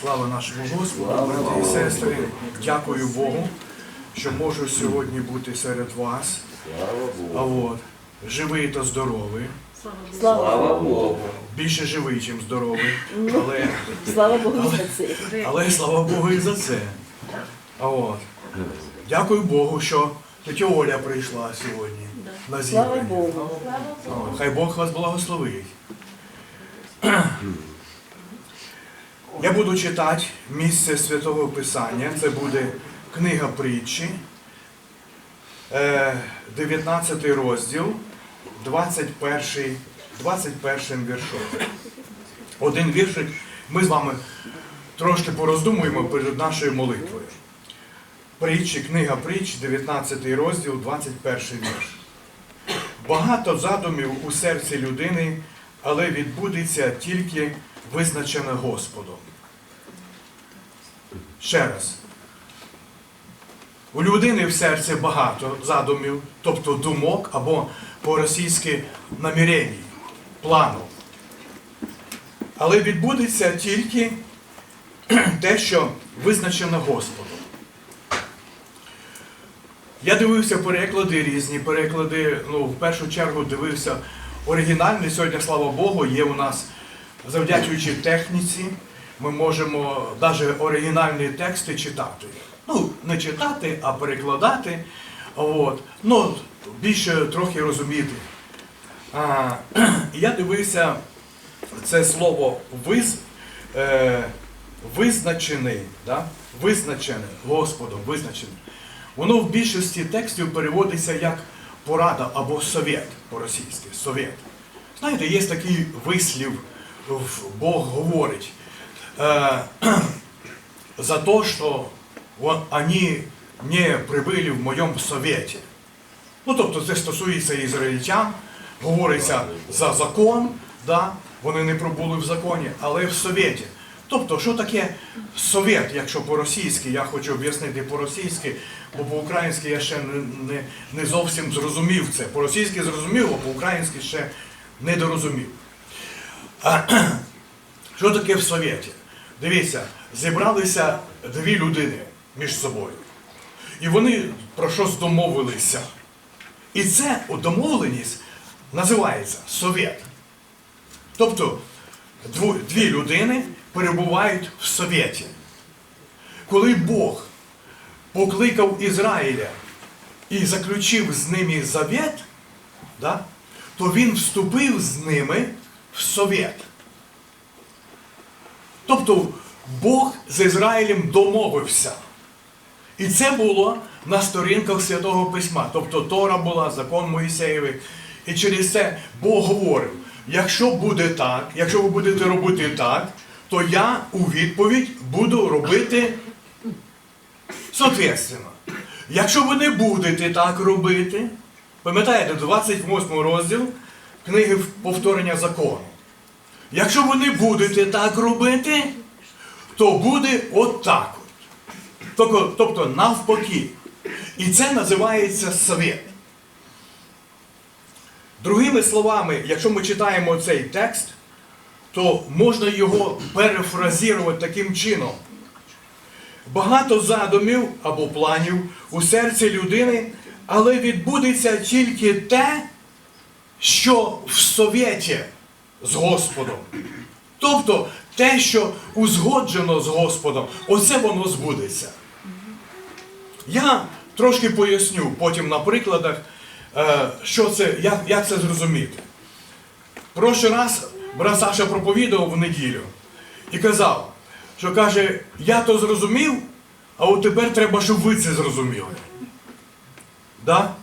Слава нашому Господу, брати і сестри. Дякую Богу, що можу сьогодні бути серед вас. А от, живий та здоровий. Слава Богу. Більше живий, ніж здоровий. Але, Слава Богу за це. але слава Богу і за це. А от. Дякую Богу, що тетя Оля прийшла сьогодні на Слава зібрання. Богу. Хай Бог вас благословить. Я буду читати місце Святого Писання. Це буде книга притчі, е, 19 розділ, 21, 21 віршом. Один віршик. Ми з вами трошки пороздумуємо перед нашою молитвою. Притчі, книга притч, 19 розділ, 21 вірш. Багато задумів у серці людини, але відбудеться тільки визначене Господом. Ще раз. У людини в серці багато задумів, тобто думок або по-російськи намірень, планів. Але відбудеться тільки те, що визначено Господом. Я дивився переклади різні, переклади, ну, в першу чергу дивився оригінальний. Сьогодні, слава Богу, є у нас, завдячуючи техніці, ми можемо навіть оригінальні тексти читати. Ну, не читати, а перекладати. От. Ну, більше трохи розуміти. А, я дивився це слово виз, е, визначений, да? визначене Господом, визначене. Воно в більшості текстів переводиться як порада або совет по-російськи. Совет. Знаєте, є такий вислів, Бог говорить, е, за те, що вони не прибили в моєму совєті. Ну, тобто це стосується ізраїльтян, говориться за закон, да? вони не пробули в законі, але в совєті. Тобто, що таке совєт, якщо по-російськи, я хочу об'яснити по-російськи, бо по-українськи я ще не, не, не зовсім зрозумів це. По-російськи зрозумів, а по-українськи ще не дорозумів. Що таке в совєті? Дивіться, зібралися дві людини між собою. І вони про щось домовилися. І це домовленість називається совєт. Тобто дві людини перебувають в совєті. Коли Бог покликав Ізраїля і заключив з ними завет, да, то він вступив з ними в совєт. Тобто Бог з Ізраїлем домовився. І це було на сторінках Святого Письма. Тобто Тора була, закон Моїсеєвий. І через це Бог говорив: якщо буде так, якщо ви будете робити так, то я у відповідь буду робити соответственно. Якщо ви не будете так робити, пам'ятаєте, 28 розділ книги повторення закону. Якщо ви не будете так робити, то буде отак. от. Тобто, навпаки. І це називається совет. Другими словами, якщо ми читаємо цей текст, то можна його перефразувати таким чином. Багато задумів або планів у серці людини, але відбудеться тільки те, що в совєті з Господом. Тобто те, що узгоджено з Господом, оце воно збудеться. Я трошки поясню потім на прикладах, е, що це, як, як це зрозуміти. Прошлий раз брат Саша проповідував в неділю і казав, що каже, я то зрозумів, а от тепер треба, щоб ви це зрозуміли. Да?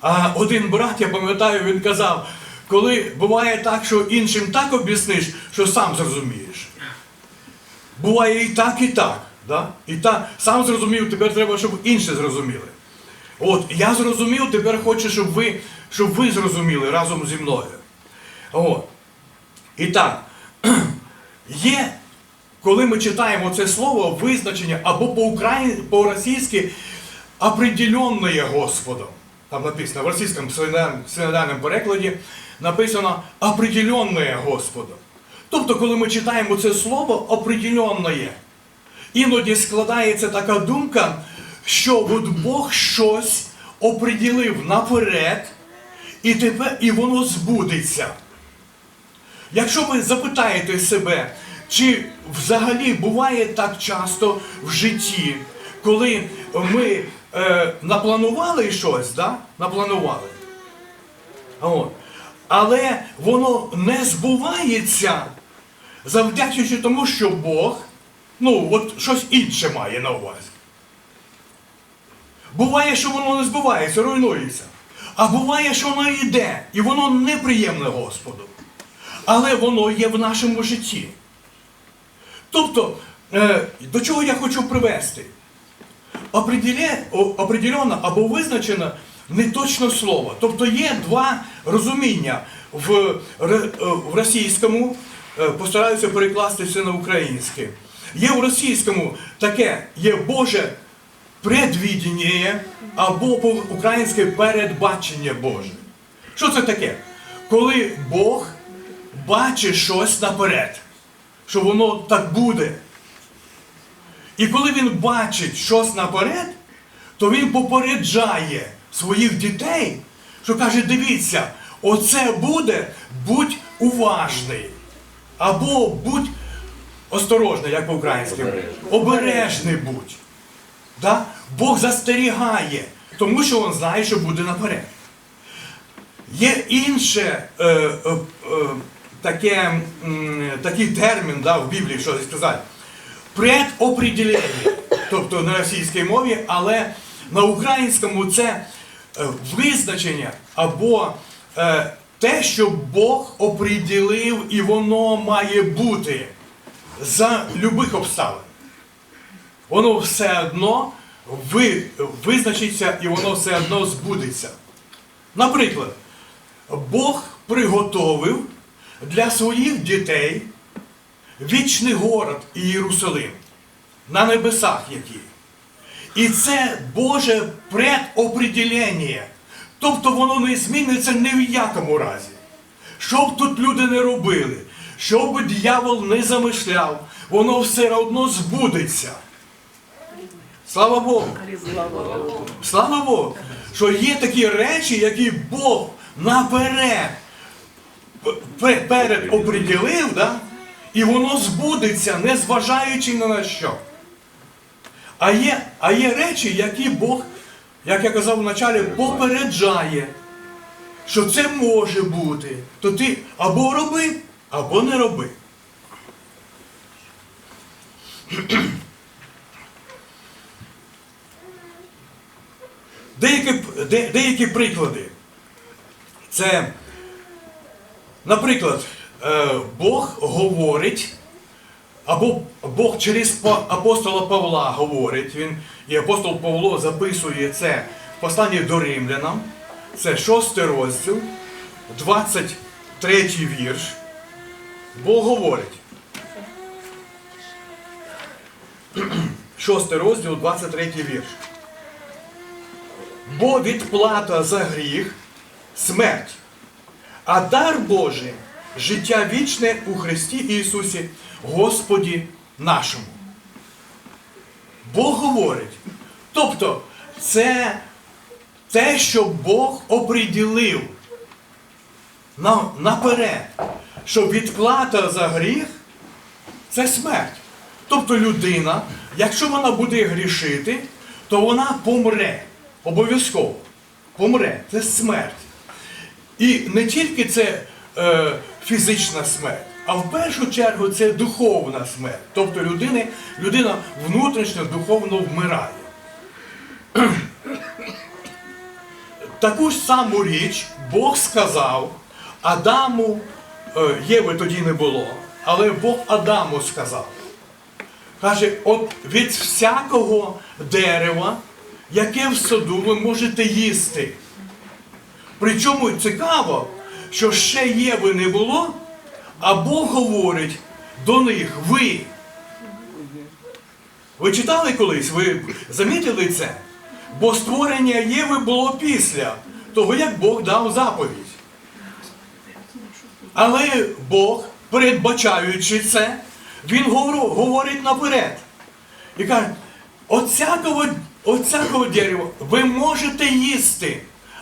А один брат, я пам'ятаю, він казав, коли буває так, що іншим так об'ясниш, що сам зрозумієш. Буває і так, і так. Да? І так, сам зрозумів, тепер треба, щоб інші зрозуміли. От, я зрозумів, тепер хочу, щоб ви, щоб ви зрозуміли разом зі мною. От. І так, є, коли ми читаємо це слово, визначення або по-російськи определенне Господом. Там написано в російському синодальному перекладі написано определенне Господом. Тобто, коли ми читаємо це слово, определенно є. Іноді складається така думка, що от Бог щось оприділив наперед, і тепер і воно збудеться. Якщо ви запитаєте себе, чи взагалі буває так часто в житті, коли ми е, напланували щось, да? напланували, От. але воно не збувається, завдячуючи тому, що Бог, ну, от щось інше має на увазі. Буває, що воно не збувається, руйнується. А буває, що воно йде, і воно неприємне Господу. Але воно є в нашому житті. Тобто, е, до чого я хочу привести? Определено або визначено неточне слово. Тобто є два розуміння в, е, в російському, е, постараюся перекласти це на українське. Є в російському таке, є Боже предвідіння або по-українськи передбачення Боже. Що це таке? Коли Бог бачить щось наперед, що воно так буде. І коли він бачить щось наперед, то він попереджає своїх дітей, що каже: дивіться, оце буде, будь уважний. Або будь осторожний, як по-українськи. Обережний. Будь. Да? Бог застерігає, тому що він знає, що буде наперед. Є інше е, е, е, таке, м, такий термін да, в Біблії, що сказати. Предопределення. Тобто на російській мові, але на українському це е, визначення або е, те, що Бог оприділив і воно має бути за любих обставин. Воно все одно ви, визначиться і воно все одно збудеться. Наприклад, Бог приготовив для своїх дітей вічний город Ієрусалим на небесах які. І це Боже предопределення. Тобто воно не зміниться ні в якому разі. Що б тут люди не робили, що б дьявол не замишляв, воно все одно збудеться. Слава Богу! Слава Богу. Що є такі речі, які Бог наперед перед оприділив, да? І воно збудеться, не зважаючи ні на що. А є, а є речі, які Бог, як я казав вначалі, попереджає, що це може бути. То ти або роби, або не роби. Деякі, де, деякі приклади. Це, наприклад, Бог говорить, або Бог через апостола Павла говорить, він, і апостол Павло записує це в посланні до римлянам, це 6 розділ, 23 вірш. Бог говорить. 6 розділ, 23 вірш. Бо відплата за гріх смерть, а дар Божий життя вічне у Христі Ісусі, Господі нашому. Бог говорить. Тобто, це те, що Бог оприділив на, наперед, що відплата за гріх це смерть. Тобто людина, якщо вона буде грішити, то вона помре. Обов'язково. Помре. Це смерть. І не тільки це е, фізична смерть, а в першу чергу це духовна смерть. Тобто людини, людина внутрішньо духовно вмирає. Таку ж саму річ Бог сказав Адаму, е, Єви тоді не було, але Бог Адаму сказав. Каже, от від всякого дерева, яке в саду ви можете їсти. Причому цікаво, що ще Єви не було, а Бог говорить до них ви. Ви читали колись, ви замітили це? Бо створення Єви було після того, як Бог дав заповідь. Але Бог передбачаючи це, він говорить наперед. І каже, оцякого, оцякого дерева ви можете їсти,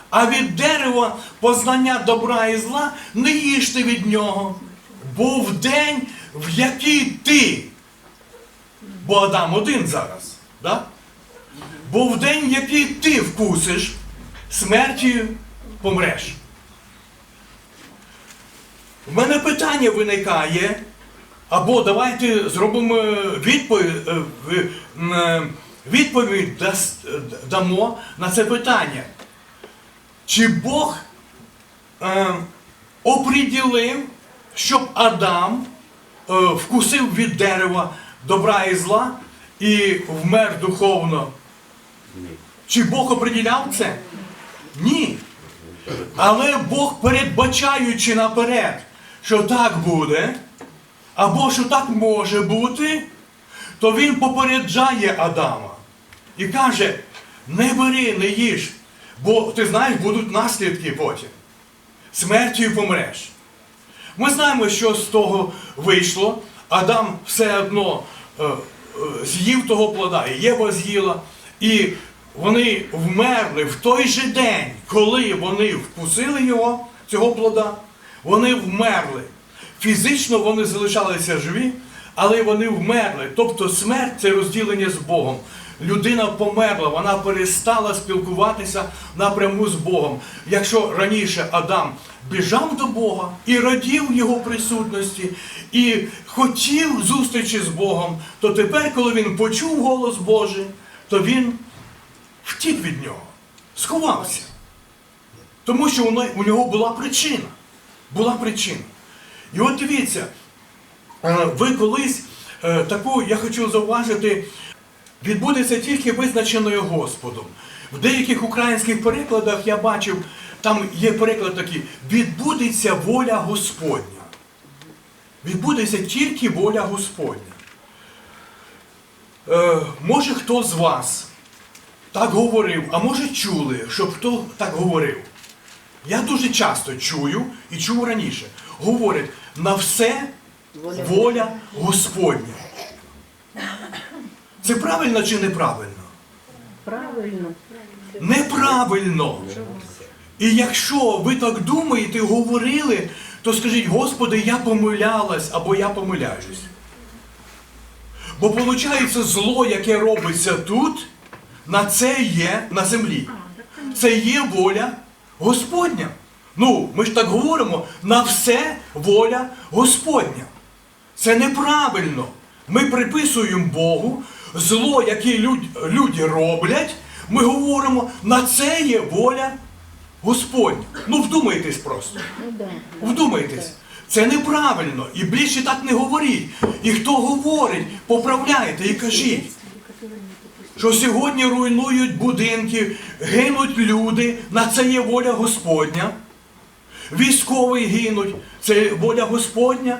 а від дерева познання добра і зла не їжте від нього. Бо в день, в який ти, бо Адам один зараз, да? бо в день, який ти вкусиш, смертю помреш. В мене питання виникає, або давайте зробимо відповідь, е, в- м, е, відповідь е, дамо на це питання. Чи Бог е, оприділив, щоб Адам е, вкусив від дерева добра і зла і вмер духовно? Чи Бог оприділяв це? Ні. Але Бог, передбачаючи наперед, що так буде, або що так може бути, то він попереджає Адама і каже: не бери, не їж, бо ти знаєш, будуть наслідки потім. Смертю помреш. Ми знаємо, що з того вийшло. Адам все одно е, е, з'їв того плода, і Єва з'їла. І вони вмерли в той же день, коли вони вкусили його, цього плода, вони вмерли. Фізично вони залишалися живі, але вони вмерли. Тобто смерть це розділення з Богом. Людина померла, вона перестала спілкуватися напряму з Богом. Якщо раніше Адам біжав до Бога і радів Його присутності, і хотів зустрічі з Богом, то тепер, коли він почув голос Божий, то він втік від нього, сховався. Тому що у нього була причина. Була причина. І от дивіться, ви колись е, таку, я хочу зауважити, відбудеться тільки визначеною Господом. В деяких українських перекладах я бачив, там є переклад такий, відбудеться воля Господня. Відбудеться тільки воля Господня. Е, може хто з вас так говорив, а може чули, щоб хто так говорив. Я дуже часто чую і чув раніше. Говорять, на все Воля Господня. Це правильно чи неправильно? Правильно. Неправильно. І якщо ви так думаєте, говорили, то скажіть, Господи, я помилялась або я помиляюсь. Бо виходить, зло, яке робиться тут, на це є на землі. Це є воля Господня. Ну, ми ж так говоримо, на все воля Господня. Це неправильно. Ми приписуємо Богу зло, яке люди роблять, ми говоримо, на це є воля Господня. Ну, вдумайтесь просто. Вдумайтесь. Це неправильно. І більше так не говоріть. І хто говорить, поправляйте і кажіть. Що сьогодні руйнують будинки, гинуть люди, на це є воля Господня. Військові гинуть, це воля Господня.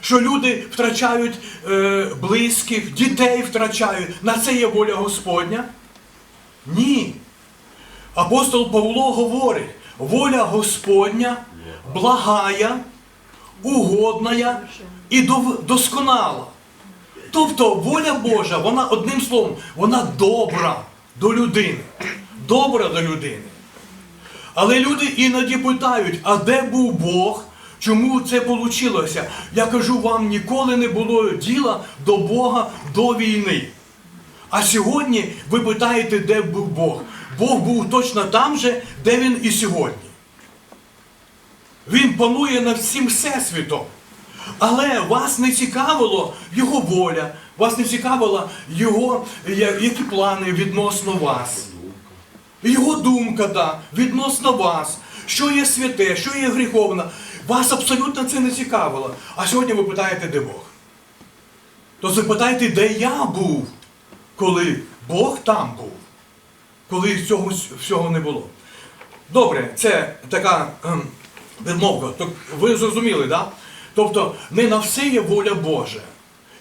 Що люди втрачають е, близьких, дітей втрачають, на це є воля Господня? Ні. Апостол Павло говорить, воля Господня благая, угодная і досконала. Тобто воля Божа, вона одним словом, вона добра до людини. Добра до людини. Але люди іноді питають, а де був Бог? Чому це вийшло? Я кажу, вам ніколи не було діла до Бога до війни. А сьогодні ви питаєте, де був Бог. Бог був точно там же, де він і сьогодні. Він панує над всім всесвітом. Але вас не цікавило його воля, вас не цікавила його які плани відносно вас. Його думка да, відносно вас, що є святе, що є гріховне. Вас абсолютно це не цікавило. А сьогодні ви питаєте, де Бог. То запитайте, де я був, коли Бог там був, коли цього всього не було. Добре, це така ем, відмовка. Тоб- Ви зрозуміли, так? Да? Тобто не на все є воля Божа.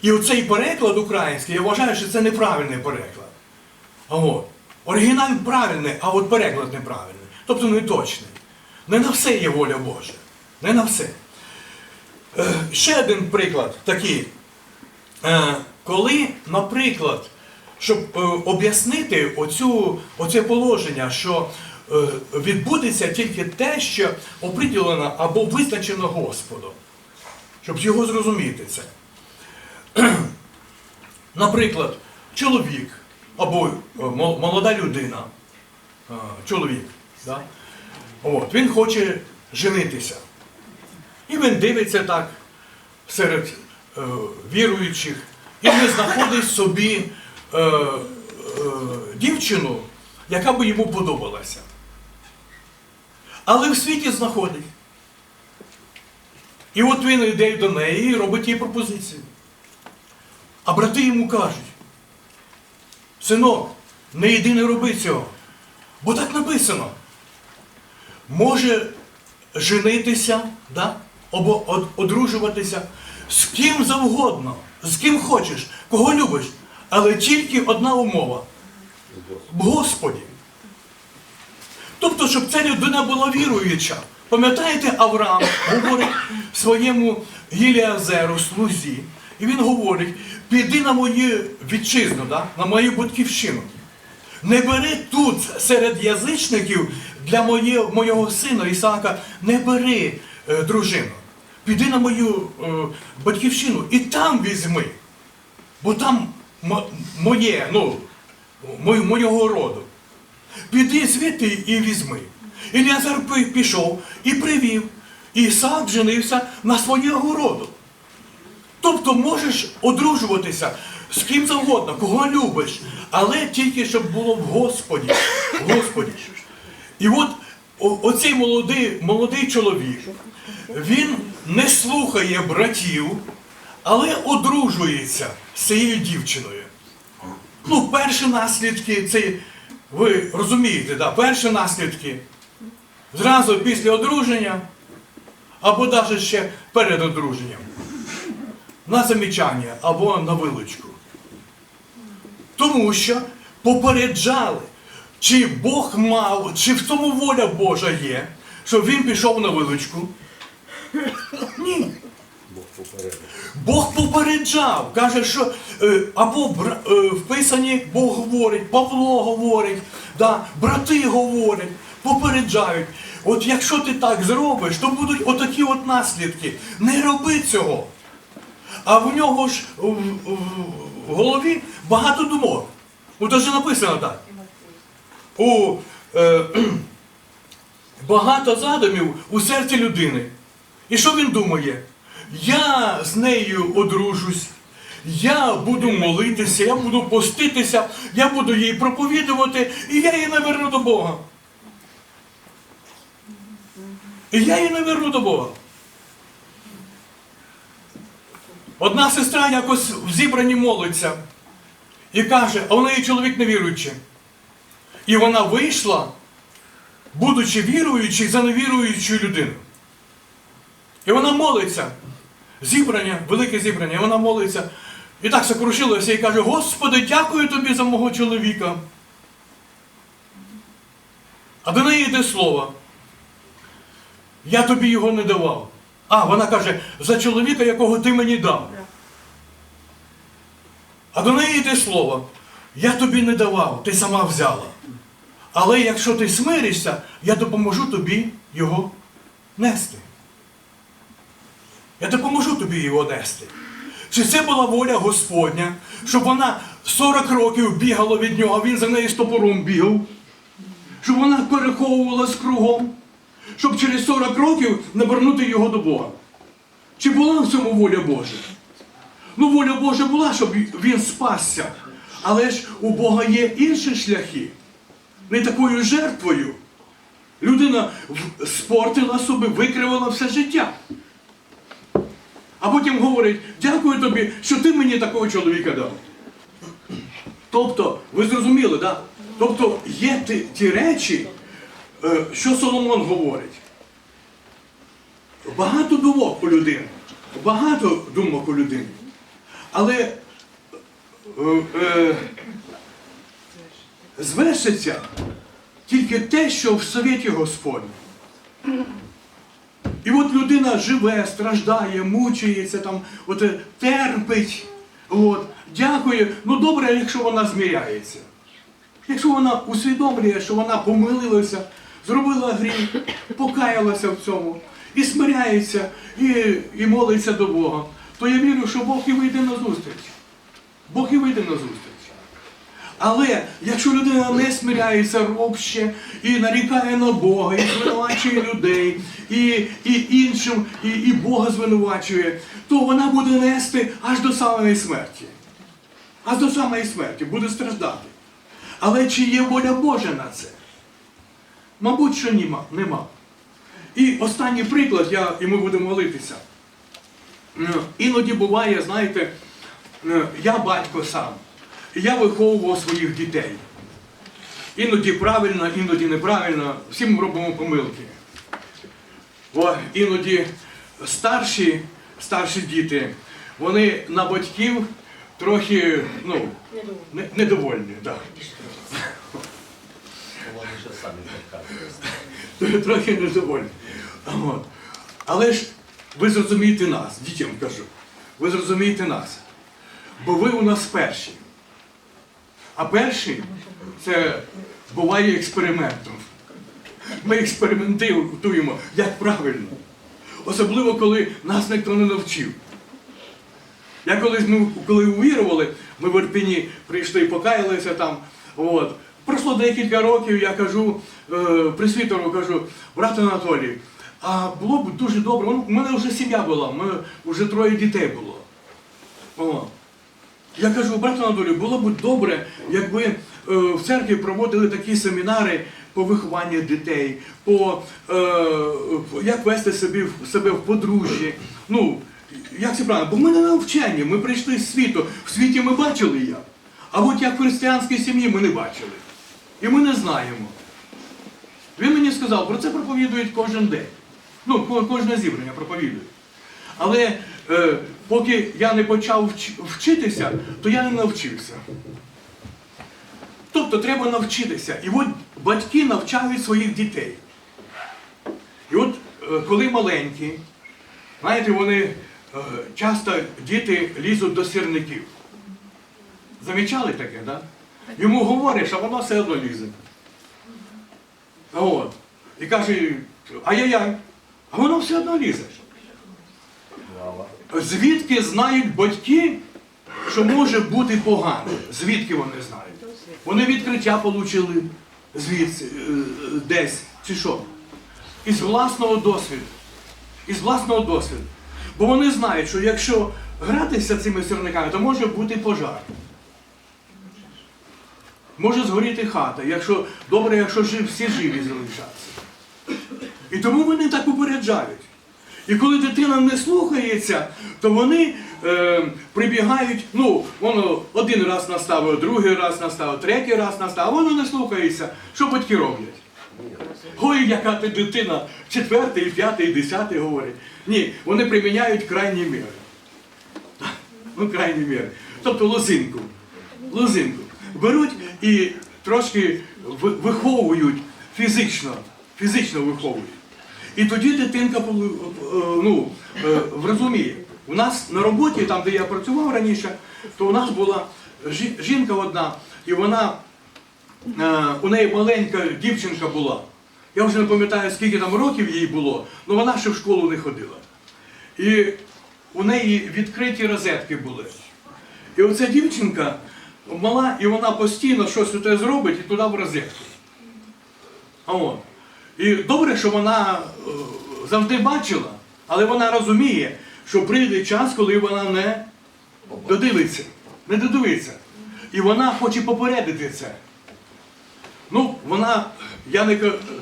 І оцей переклад український, я вважаю, що це неправильний переклад. От. Оригінал правильний, а от переклад неправильний. Тобто не точний. Не на все є воля Божа. Не на все. Е, Ще один приклад такий. Е, Коли, наприклад, щоб е, об'яснити оцю, оце положення, що відбудеться тільки те, що оприділено або визначено Господом, щоб його зрозуміти це. Наприклад, чоловік або молода людина, чоловік, да? От, він хоче женитися. І він дивиться так серед е, віруючих, і він знаходить собі е, е, дівчину, яка би йому подобалася. Але в світі знаходить. І от він йде до неї і робить їй пропозицію. А брати йому кажуть, синок, не йди не роби цього. Бо так написано. Може женитися, да? Або од- одружуватися з ким завгодно, з ким хочеш, кого любиш. Але тільки одна умова в Господі. Тобто, щоб ця людина була віруюча. Пам'ятаєте, Авраам говорить своєму Гіліазеру, слузі, і він говорить: піди на мою вітчизну, да? на мою батьківщину. Не бери тут серед язичників для моє, моєго сина Ісаака, не бери е, дружину. Піди на мою е, батьківщину і там візьми. Бо там мо- моє, ну, мо- моєго роду. Піди звідти і візьми. Іліазар пішов і привів. І Ісаак женився на своєго роду. Тобто можеш одружуватися з ким завгодно, кого любиш, але тільки щоб було в Господі. Господі. І от оцей молодий, молодий чоловік, він не слухає братів, але одружується з цією дівчиною. Ну, перші наслідки, це ви розумієте, да? перші наслідки. Зразу після одруження, або навіть ще перед одруженням на замічання або на вилучку. Тому що попереджали, чи Бог мав, чи в тому воля Божа є, щоб він пішов на вилучку. Ні. Бог попереджав, каже, що е, або е, вписані Бог говорить, Павло говорить, да, брати говорять, попереджають. От якщо ти так зробиш, то будуть отакі от наслідки. Не роби цього. А в нього ж в, в- в голові багато думок. То ж написано так. У, е, багато задумів у серці людини. І що він думає? Я з нею одружусь, я буду молитися, я буду поститися, я буду їй проповідувати, і я її наверну до Бога. І я її наверну до Бога. Одна сестра якось в зібранні молиться і каже, а у неї чоловік невіруючий. І вона вийшла, будучи віруючою за невіруючою людиною. І вона молиться. Зібрання, велике зібрання, і вона молиться. І так сокрушилася і каже: Господи, дякую тобі за мого чоловіка. А до неї йде слово. Я тобі його не давав. А, вона каже, за чоловіка, якого ти мені дав. А до неї йде слово. Я тобі не давав, ти сама взяла. Але якщо ти смиришся, я допоможу тобі його нести. Я допоможу тобі його нести. Чи це була воля Господня, щоб вона 40 років бігала від нього, він за нею з топором бігав, щоб вона переховувалась кругом, щоб через 40 років навернути його до Бога? Чи була в цьому воля Божа? Ну, воля Божа була, щоб він спасся. Але ж у Бога є інші шляхи. Не такою жертвою. Людина спортила собі, викривала все життя. А потім говорить, дякую тобі, що ти мені такого чоловіка дав. Тобто, ви зрозуміли, да? Тобто є ті, ті речі, е, що Соломон говорить. Багато думок у людини. Багато думок у людини. Але е, е, звершиться тільки те, що в совєті Господньому. І от людина живе, страждає, мучається, там, от, е, терпить. От, дякує. Ну добре, якщо вона зміряється. Якщо вона усвідомлює, що вона помилилася, зробила гріх, покаялася в цьому, і смиряється, і, і молиться до Бога, то я вірю, що Бог і вийде на зустріч. Бог і вийде на зустріч. Але якщо людина не смиряється робще і нарікає на Бога, і звинувачує людей, і, і іншим, і, і Бога звинувачує, то вона буде нести аж до самої смерті. Аж до самої смерті буде страждати. Але чи є воля Божа на це? Мабуть, що нема. нема. І останній приклад, я, і ми будемо молитися. Іноді буває, знаєте, я батько сам, я виховував своїх дітей. Іноді правильно, іноді неправильно, всі ми робимо помилки. О, іноді старші, старші діти, вони на батьків трохи ну, не- недовольні. Да. Трохи недовольні. Але ж ви зрозумієте нас, дітям кажу, ви зрозумієте нас. Бо ви у нас перші. А перші це буває експериментом. Ми експериментуємо, як правильно. Особливо, коли нас ніхто не навчив. Я колись ми коли увірували, ми в Ірпіні прийшли і покаялися там. От. Пройшло декілька років, я кажу, е, присвітеру кажу, брат Анатолій, а було б дуже добре. У мене вже сім'я була, ми вже троє дітей було. О. Я кажу, брат Анатолій, було б добре, якби е, в церкві проводили такі семінари по вихованню дітей, по е, як вести себе в подружжі. Ну, як це правильно? Бо ми не навчені, ми прийшли з світу. В світі ми бачили як. А от як в християнській сім'ї ми не бачили. І ми не знаємо. Він мені сказав, про це проповідують кожен день. Ну, кожне зібрання проповідують. Але е, поки я не почав вч- вчитися, то я не навчився. Тобто треба навчитися. І от батьки навчають своїх дітей. І от е, коли маленькі, знаєте, вони е, часто діти лізуть до сірників. Замічали таке, так? Да? Йому говориш, а воно все одно лізе. От. І каже, ай-яй-яй, а воно все одно лізе. Звідки знають батьки, що може бути погано? Звідки вони знають? Вони відкриття отримали звідси, е, десь, чи що? Із власного досвіду. Із власного досвіду. Бо вони знають, що якщо гратися цими сірниками, то може бути пожар. Може згоріти хата, якщо добре, якщо жив, всі живі залишаться. І тому вони так упереджають. І коли дитина не слухається, то вони е, прибігають, ну, воно один раз наставив, другий раз наставив, третій раз наставив, воно не слухається. Що батьки роблять? Ой, яка ти дитина, четвертий, п'ятий, десятий говорить. Ні, вони приміняють крайні міри. Ну, крайні міри. Тобто лозинку. Лозинку. Беруть і трошки виховують фізично, фізично виховують. І тоді дитинка полу- е, ну, е, врозуміє. У нас на роботі, там, де я працював раніше, то у нас була жінка одна, і вона, е, у неї маленька дівчинка була. Я вже не пам'ятаю, скільки там років їй було, але вона ще в школу не ходила. І у неї відкриті розетки були. І оця дівчинка мала, і вона постійно щось у те зробить і туди в розетку. А от. І добре, що вона е, завжди бачила, але вона розуміє, що прийде час, коли вона не додивиться, не додивиться. І вона хоче попередити це. Ну, вона, я не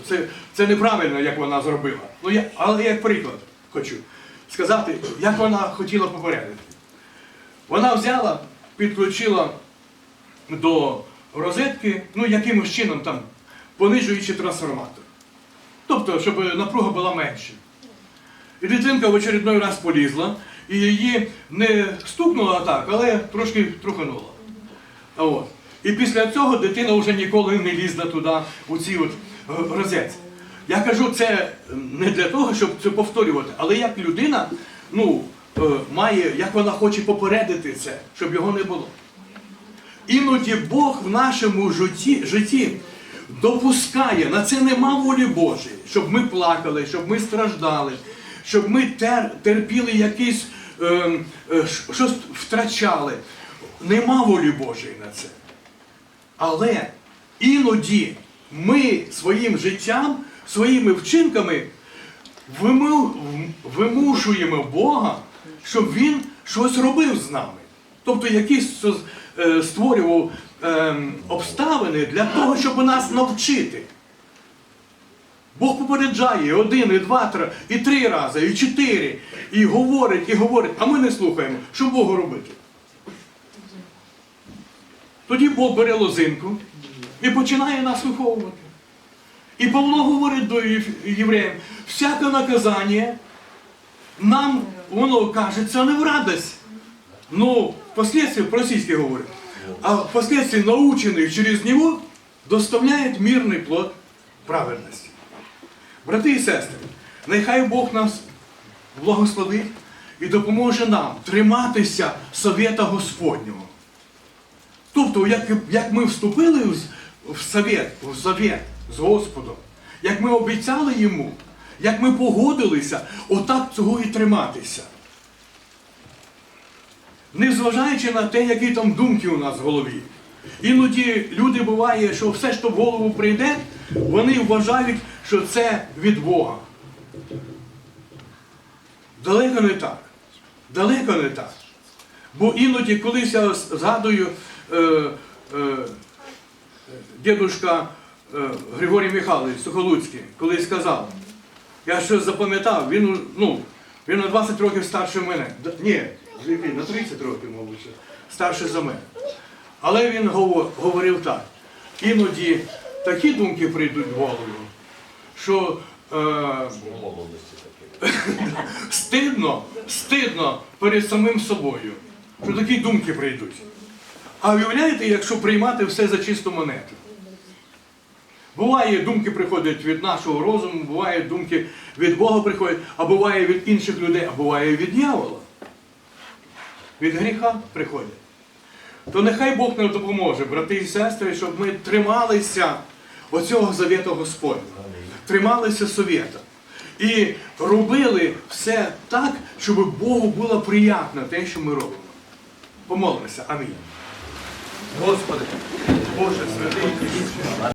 це, це неправильно, як вона зробила. Ну, я, але як приклад хочу сказати, як вона хотіла попередити. Вона взяла, підключила до розетки, ну якимось чином там, понижуючи трансформатор. Тобто, щоб напруга була менша. І дитинка в очередной раз полізла, і її не стукнула так, але трошки труханула. От. І після цього дитина вже ніколи не лізла туди, у ці от е, розетці. Я кажу це не для того, щоб це повторювати, але як людина ну, е, має, як вона хоче попередити це, щоб його не було. Іноді Бог в нашому житті, житті допускає, на це нема волі Божої, щоб ми плакали, щоб ми страждали, щоб ми тер, терпіли якісь, е, е, щось втрачали. Нема волі Божої на це. Але іноді ми своїм життям, своїми вчинками вимушуємо Бога, щоб Він щось робив з нами. Тобто якісь е, створював ем, обставини для того, щоб нас навчити. Бог попереджає один, і два, і три рази, і чотири, і говорить, і говорить, а ми не слухаємо. Що Богу робити? Тоді Бог бере лозинку і починає нас виховувати. І Павло говорить до євреїв, всяке наказання нам, воно кажеться, не в радость. Но впоследствии, по-российски говорит, а впоследствии наученный через него доставляет мирный плод праведності. Брати і сестри, нехай Бог нас благословить і допоможе нам триматися совєта Господнього. Тобто, як, як ми вступили в, в совет, в завет з Господом, як ми обіцяли йому, як ми погодилися, отак цього і триматися. Незважаючи на те, які там думки у нас в голові. Іноді люди буває, що все, що в голову прийде, вони вважають, що це від Бога. Далеко не так. Далеко не так. Бо іноді, колись я згадую, е, е, дідушка е, Григорій Михайлович Сухолуцький, коли сказав, я щось запам'ятав, він, ну, він на 20 років старше мене. Ні, який, на 30 років, мабуть, ще, старше за мене. Але він говорив так. Іноді такі думки прийдуть в голову, що е, стидно, стидно перед самим собою, що такі думки прийдуть. А уявляєте, якщо приймати все за чисту монету? Буває, думки приходять від нашого розуму, буває думки від Бога приходять, а буває від інших людей, а буває від дьявола. Від гріха приходять. То нехай Бог нам допоможе, брати і сестри, щоб ми трималися оцього завіту Господнього трималися совєта. І робили все так, щоб Богу було приємно те, що ми робимо. Помолимося. Амінь. Господи, Боже, святий.